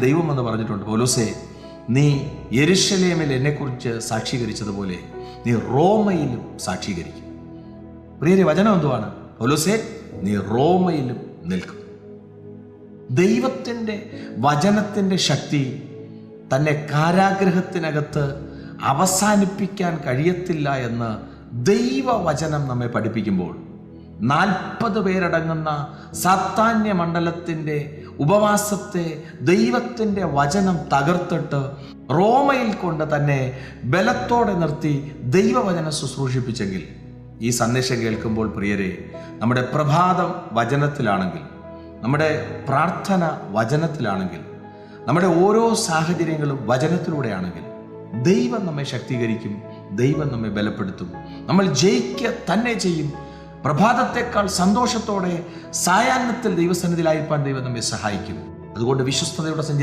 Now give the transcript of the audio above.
ദൈവം പറഞ്ഞിട്ടുണ്ട്. പൗലോസേ നീ യെരുഷലേമിൽ എന്നെക്കുറിച്ച് സാക്ഷീകരിച്ചതുപോലെ നീ റോമയിലും സാക്ഷീകരിക്കും. പ്രിയരെ വചനം എന്തുവാണ്? പൗലോസേ നീ റോമയിലും നിൽക്കും. ദൈവത്തിന്റെ വചനത്തിന്റെ ശക്തി തന്നെ കാരാഗ്രഹത്തിനകത്ത് അവസാനിപ്പിക്കാൻ കഴിയത്തില്ല എന്ന് ദൈവവചനം നമ്മെ പഠിപ്പിക്കുമ്പോൾ നാൽപ്പത് പേരടങ്ങുന്ന സാത്താന്യ മണ്ഡലത്തിന്റെ ഉപവാസത്തെ ദൈവത്തിന്റെ വചനം തകർത്തിട്ട് റോമയിൽ കൊണ്ട് തന്നെ ബലത്തോടെ നിർത്തി ദൈവവചനം ശുശ്രൂഷിപ്പിച്ചെങ്കിൽ. ഈ സന്ദേശം കേൾക്കുമ്പോൾ പ്രിയരെ നമ്മുടെ പ്രഭാതം വചനത്തിലാണെങ്കിൽ നമ്മുടെ പ്രാർത്ഥന വചനത്തിലാണെങ്കിൽ നമ്മുടെ ഓരോ സാഹചര്യങ്ങളും വചനത്തിലൂടെയാണെങ്കിൽ ദൈവം നമ്മെ ശക്തീകരിക്കും ദൈവം നമ്മെ ബലപ്പെടുത്തും. നമ്മൾ ജയിക്കുക തന്നെ ചെയ്യും പ്രഭാതത്തെക്കാൾ സന്തോഷത്തോടെ സായാഹ്നത്തിൽ ദൈവസന്നിധിയിലായിരിക്കാൻ ദൈവം നമ്മെ സഹായിക്കും. അതുകൊണ്ട് വിശ്വസ്തയുടെ സഞ്ചരി